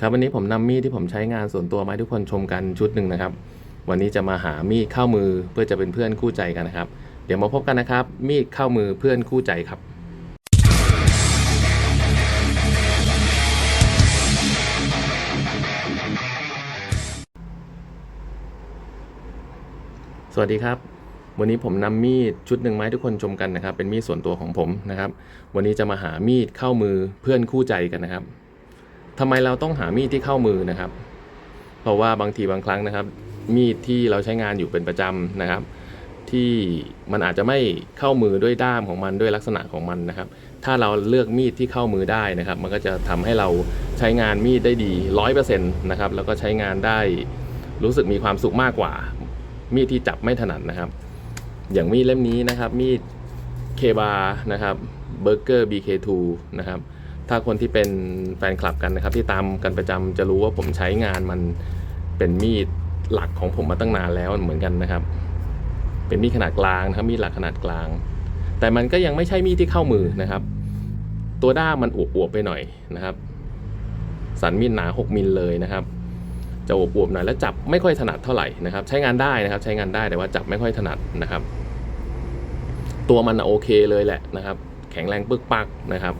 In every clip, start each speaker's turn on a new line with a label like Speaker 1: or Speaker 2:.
Speaker 1: ครับวันนี้ผมนำมีดที่ผมใช้งานส่วนตัวมาให้ทุกคนชมกันชุดหนึ่งนะครับ วันนี้จะมาหามีดเข้ามือเพื่อจะเป็นเพื่อนคู่ใจกันนะครับ เดี๋ยวมาพบกันนะครับ มีดเข้ามือเพื่อนคู่ใจครับสวัสดีครับ วันนี้ผมนำมีดชุดหนึ่งมาให้ทุกคนชมกันนะครับ เป็นมีดส่วนตัวของผมนะครับ วันนี้จะมาหามีดเข้ามือเพื่อนคู่ใจกันนะครับ ทำไมเราต้องหามีดที่เข้ามือนะครับ เพราะว่าบางทีบางครั้งนะครับ มีดที่เราใช้งานอยู่เป็นประจำนะครับ ที่มันอาจจะไม่เข้ามือด้วยด้ามของมันด้วยลักษณะของมันนะครับ ถ้าเราเลือกมีดที่เข้ามือได้นะครับ มันก็จะทำให้เราใช้งานมีดได้ดีร้อยเปอร์เซ็นต์นะครับแล้วก็ใช้งานได้รู้สึกมีความสุขมากกว่า มีดที่จับไม่ถนัดนะครับ อย่างมีดเล่มนี้นะครับ มีดเคบานะครับเบอร์เกอร์ BK2 นะครับ ถ้าคนที่เป็นแฟนคลับกันนะครับ ที่ตามกันประจำจะรู้ว่าผมใช้งานมันเป็นมีดหลักของผมมาตั้งนานแล้วเหมือนกันนะครับ เป็นมีดขนาดกลางนะครับมีดหลักขนาดกลาง แต่มันก็ยังไม่ใช่มีดที่เข้ามือนะครับ ตัวด้ามมันอวบๆไปหน่อยนะครับ สันมีดหนา 6มิลเลยนะครับ จะอวบๆหน่อยแล้วจับไม่ค่อยถนัดเท่าไหร่นะครับ ใช้งานได้นะครับ ใช้งานได้แต่ว่าจับไม่ค่อยถนัดนะครับ ตัวมันโอเคเลยแหละนะครับ แข็งแรงปึกปักนะครับ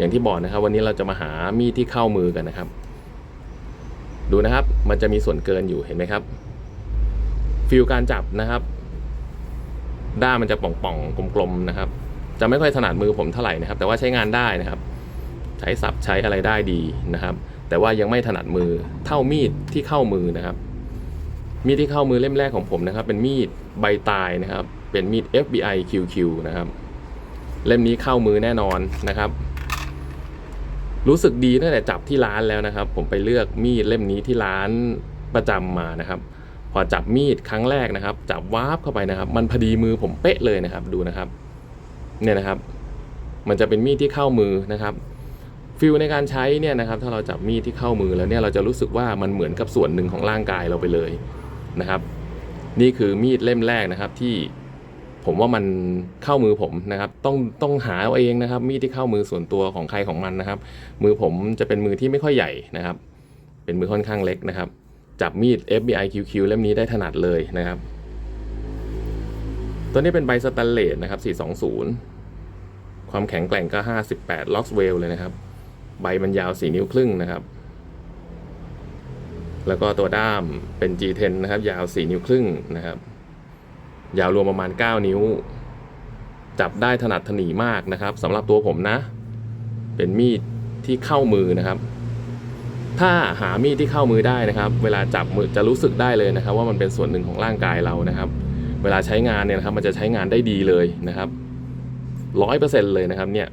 Speaker 1: อย่างที่บอกนะครับ วันนี้เราจะมาหามีดที่เข้ามือกันนะครับ ดูนะครับ มันจะมีส่วนเกินอยู่เห็นไหมครับ ฟิลการจับนะครับ ด้ามมันจะป่องๆกลมๆนะครับ จะไม่ค่อยถนัดมือผมเท่าไหร่นะครับ แต่ว่าใช้งานได้นะครับ ใช้สับใช้อะไรได้ดีนะครับ แต่ว่ายังไม่ถนัดมือเท่ามีดที่เข้ามือนะครับ มีดที่เข้ามือเล่มแรกของผมนะครับ เป็นมีดใบตายนะครับ เป็นมีด FBI QQ นะครับ เล่มนี้เข้ามือแน่นอนนะครับ รู้สึกดีตั้งแต่จับที่ร้านแล้วนะครับ ผมไปเลือกมีดเล่มนี้ที่ร้านประจำมานะครับ พอจับมีดครั้งแรกนะครับ จับวาบเข้าไปนะครับ มันพอดีมือผมเป๊ะเลยนะครับ ดูนะครับ เนี่ยนะครับ มันจะเป็นมีดที่เข้ามือนะครับฟิลในการใช้เนี่ยนะครับ ถ้าเราจับมีดที่เข้ามือแล้วเนี่ยเราจะรู้สึกว่ามันเหมือนกับส่วนหนึ่งของร่างกายเราไปเลยนะครับ นี่คือมีดเล่มแรกนะครับที่ ผมว่ามันเข้ามือผมนะครับต้องต้องหาเอาเองนะครับมีดที่เข้ามือส่วนตัวของใครของมันนะครับ มือผมจะเป็นมือที่ไม่ค่อยใหญ่นะครับ เป็นมือค่อนข้างเล็กนะครับ จับมีด FBI QQ เล่มนี้ได้ถนัดเลยนะครับ ตัวนี้เป็นใบสแตนเลสนะครับ 420 ความแข็งแกร่งก็ 58 ล็อกเวลเลยนะครับ ใบมันยาว 4 นิ้วครึ่งนะครับแล้วก็ตัวด้ามเป็น G10 นะครับ ยาว 4 นิ้วครึ่งนะครับ ยาวรวมประมาณ 9 นิ้ว จับได้ถนัดถนีมากนะครับสำหรับตัวผมนะ เป็นมีดที่เข้ามือนะครับ ถ้าหามีดที่เข้ามือได้นะครับ เวลาจับมือจะรู้สึกได้เลยนะครับ ว่ามันเป็นส่วนหนึ่งของร่างกายเรานะครับ เวลาใช้งานเนี่ยนะครับ มันจะใช้งานได้ดีเลยนะครับร้อยเปอร์เซ็นเลยนะครับ เนี่ย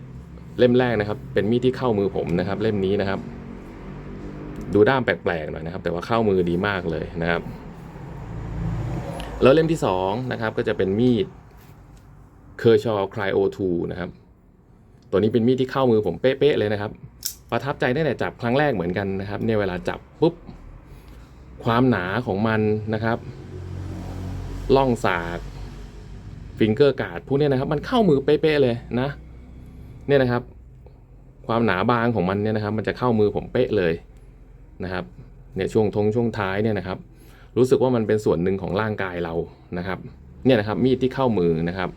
Speaker 1: เล่มแรกนะครับ เป็นมีดที่เข้ามือผมนะครับ เล่มนี้นะครับ ดูด้ามแปลกๆหน่อยนะครับ แต่ว่าเข้ามือดีมากเลยนะครับ แล้วเล่มที่สองนะครับก็จะเป็นมีดเคอร์ชอคลายโอทูนะครับ ตัวนี้เป็นมีดที่เข้ามือผมเป๊ะๆเลยนะครับ ประทับใจตั้งแต่จับครั้งแรกเหมือนกันนะครับเนี่ยเวลาจับปุ๊บ ความหนาของมันนะครับล่องสากฟิงเกอร์การ์ดพวกเนี้ยนะครับ มันเข้ามือเป๊ะๆเลยนะ เนี่ยนะครับ ความหนาบางของมันเนี่ยนะครับ มันจะเข้ามือผมเป๊ะเลยนะครับ เนี่ยช่วงทงช่วงท้ายเนี่ยนะครับ รู้สึกว่ามันเป็นส่วนหนึ่งของร่างกายเรานะครับ เนี่ยนะครับมีดที่เข้ามือนะครับ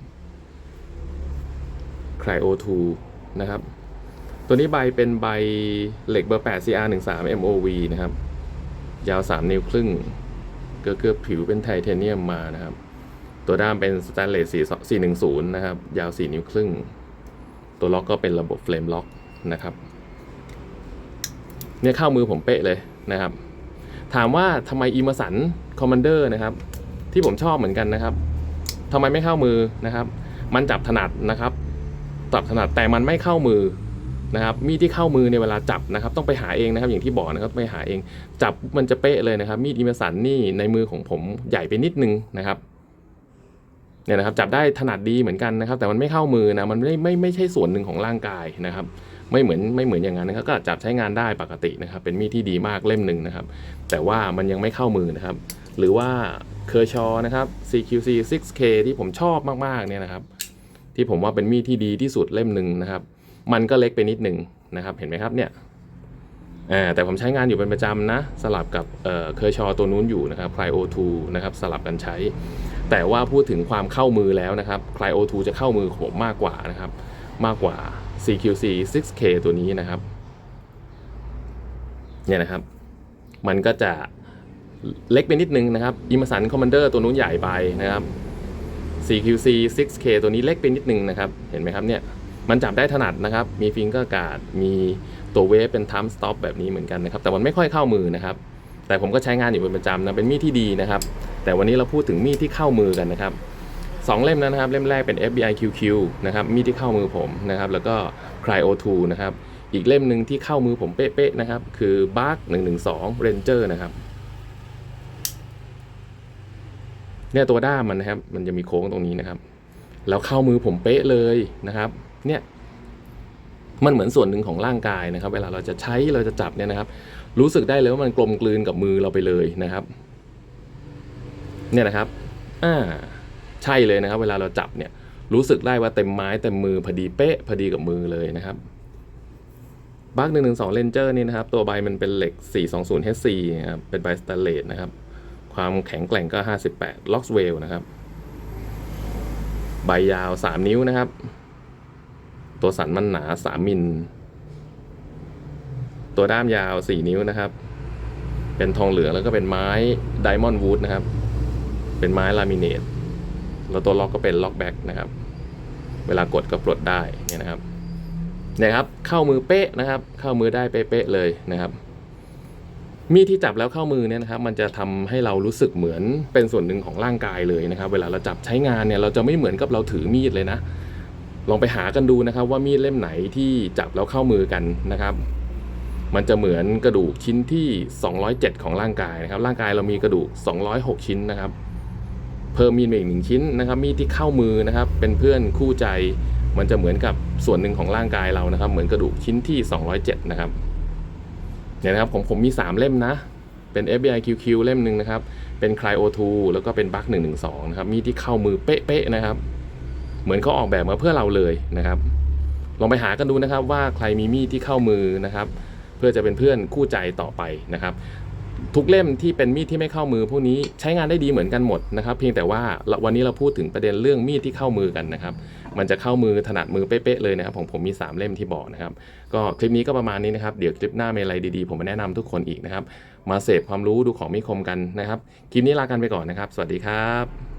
Speaker 1: Cryo2 นะครับ ตัวนี้ใบเป็นใบเหล็กเบอร์ 8 CR 1 3 MOV นะครับ ยาว 3 นิ้วครึ่ง เกือบเกือบผิวเป็นไทเทเนียมมานะครับ ตัวด้ามเป็นสแตนเลส410 นะครับ ยาว 4 นิ้วครึ่ง ตัวล็อกก็เป็นระบบเฟรมล็อกนะครับ เนี่ยเข้ามือผมเป๊ะเลยนะครับ ถามว่าทำไมอีมสันคอมมานเดอร์นะครับ ที่ผมชอบเหมือนกันนะครับทำไมไม่เข้ามือนะครับ มันจับถนัดนะครับจับถนัดแต่มันไม่เข้ามือนะครับ มีดที่เข้ามือในเวลาจับนะครับ ต้องไปหาเองนะครับ อย่างที่บอกนะครับไปหาเอง จับมันจะเป๊ะเลยนะครับ มีดอีมสันนี่ในมือของผมใหญ่ไปนิดนึงนะครับเนี่ยนะครับจับได้ถนัดดีเหมือนกันนะครับ แต่มันไม่เข้ามือนะมันไม่ไม่ไม่ใช่ส่วนหนึ่งของร่างกายนะครับ ไม่เหมือนไม่เหมือนอย่างนั้นนะครับก็จับใช้งานได้ปกตินะครับ เป็นมีดที่ดีมากเล่มหนึ่งนะครับ แต่ว่ามันยังไม่เข้ามือนะครับ หรือว่าเคอร์ชอนะครับ CQC 6K ที่ผมชอบมากๆเนี่ยนะครับ ที่ผมว่าเป็นมีดที่ดีที่สุดเล่มหนึ่งนะครับ มันก็เล็กไปนิดหนึ่งนะครับ เห็นไหมครับเนี่ยแต่ผมใช้งานอยู่เป็นประจำนะ สลับกับเอ่อเคอร์ชอตัวนู้นอยู่นะครับ Cryo2 นะครับสลับกันใช้ แต่ว่าพูดถึงความเข้ามือแล้วนะครับ Cryo2 จะเข้ามือผมมากกว่านะครับ มากกว่า CQC 6K ตัวนี้นะครับ เนี่ยนะครับ มันก็จะเล็กไปนิดนึงนะครับ i m m e r s o n Commander ตัวนู้นใหญ่ไปนะครับ CQC 6K ตัวนี้เล็กไปนิดนึงนะครับ เห็นไหมครับเนี่ย มันจับได้ถนัดนะครับ มีฟิงเกอร์การ์ด มีตัวเวฟเป็น time stop แบบนี้เหมือนกันนะครับ แต่มันไม่ค่อยเข้ามือนะครับ แต่ผมก็ใช้งานอยู่เป็นประจำนะ เป็นมีดที่ดีนะครับ แต่วันนี้เราพูดถึงมีดที่เข้ามือกันนะครับ สองเล่มนั้นนะครับ เล่มแรกเป็น FBI QQ นะครับมีดที่เข้ามือผมนะครับ แล้วก็ Cryo2 นะครับ อีกเล่มหนึ่งที่เข้ามือผมเป๊ะๆนะครับ คือ Bark 112 Ranger นะครับเนี่ยตัวด้ามมันนะครับ มันจะมีโค้งตรงนี้นะครับ แล้วเข้ามือผมเป๊ะเลยนะครับ เนี่ยมันเหมือนส่วนหนึ่งของร่างกายนะครับ เวลาเราจะใช้เราจะจับเนี่ยนะครับ รู้สึกได้เลยว่ามันกลมกลืนกับมือเราไปเลยนะครับ เนี่ยนะครับ อ่า ใช่เลยนะครับ เวลาเราจับเนี่ยรู้สึกได้ว่าเต็มไม้เต็มมือพอดีเป๊ะพอดีกับมือเลยนะครับบัคหนึ่งหนึ่งสองเลนเจอร์นี่นะครับ ตัวใบมันเป็นเหล็ก 420 HC นะครับเป็นใบสแตนเลสนะครับ ความแข็งแกร่งก็ 58 ล็อกเวลนะครับ ใบยาว 3 นิ้วนะครับ ตัวสันมันหนา 3 มิล ตัวด้ามยาว 4 นิ้วนะครับ เป็นทองเหลืองแล้วก็เป็นไม้ไดมอนด์วูดนะครับ เป็นไม้ลามิเนต แล้วตัวล็อกก็เป็นล็อกแบ็กนะครับ เวลากดก็ปลดได้เนี่ยนะครับเนี่ยครับ เข้ามือเป๊ะนะครับ เข้ามือได้เป๊ะเลยนะครับมีดที่จับแล้วเข้ามือเนี่ยนะครับ มันจะทำให้เรารู้สึกเหมือนเป็นส่วนหนึ่งของร่างกายเลยนะครับ เวลาเราจับใช้งานเนี่ย เราจะไม่เหมือนกับเราถือมีดเลยนะ ลองไปหากันดูนะครับ ว่ามีดเล่มไหนที่จับแล้วเข้ามือกันนะครับ มันจะเหมือนกระดูกชิ้นที่ 207 ของร่างกายนะครับ ร่างกายเรามีกระดูก 206 ชิ้นนะครับ เพิ่มมีดมาอีกหนึ่งชิ้นนะครับ มีดที่เข้ามือนะครับ เป็นเพื่อนคู่ใจ มันจะเหมือนกับส่วนหนึ่งของร่างกายเรานะครับ เหมือนกระดูกชิ้นที่ 207 นะครับ เนี่ยนะครับผมผมมี 3 เล่มนะ เป็น FBI QQ เล่มหนึ่งนะครับ เป็น Cryo2 แล้วก็เป็น Buck 112 นะครับ มีดที่เข้ามือเป๊ะๆนะครับ เหมือนเขาออกแบบมาเพื่อเราเลยนะครับ ลองไปหากันดูนะครับว่าใครมีมีดที่เข้ามือนะครับ เพื่อจะเป็นเพื่อนคู่ใจต่อไปนะครับ ทุกเล่มที่เป็นมีดที่ไม่เข้ามือพวกนี้ใช้งานได้ดีเหมือนกันหมดนะครับ เพียงแต่ว่าวันนี้เราพูดถึงประเด็นเรื่องมีดที่เข้ามือกันนะครับ มันจะเข้ามือถนัดมือเป๊ะๆเลยนะครับผมผมมี 3 เล่มที่บอกนะครับ ก็คลิปนี้ก็ประมาณนี้นะครับ เดี๋ยวคลิปหน้ามีอะไรดีๆ ผมมาแนะนำทุกคนอีกนะครับ มาเสพความรู้ดูของมีคมกันนะครับ คลิปนี้ลากันไปก่อนนะครับ สวัสดีครับ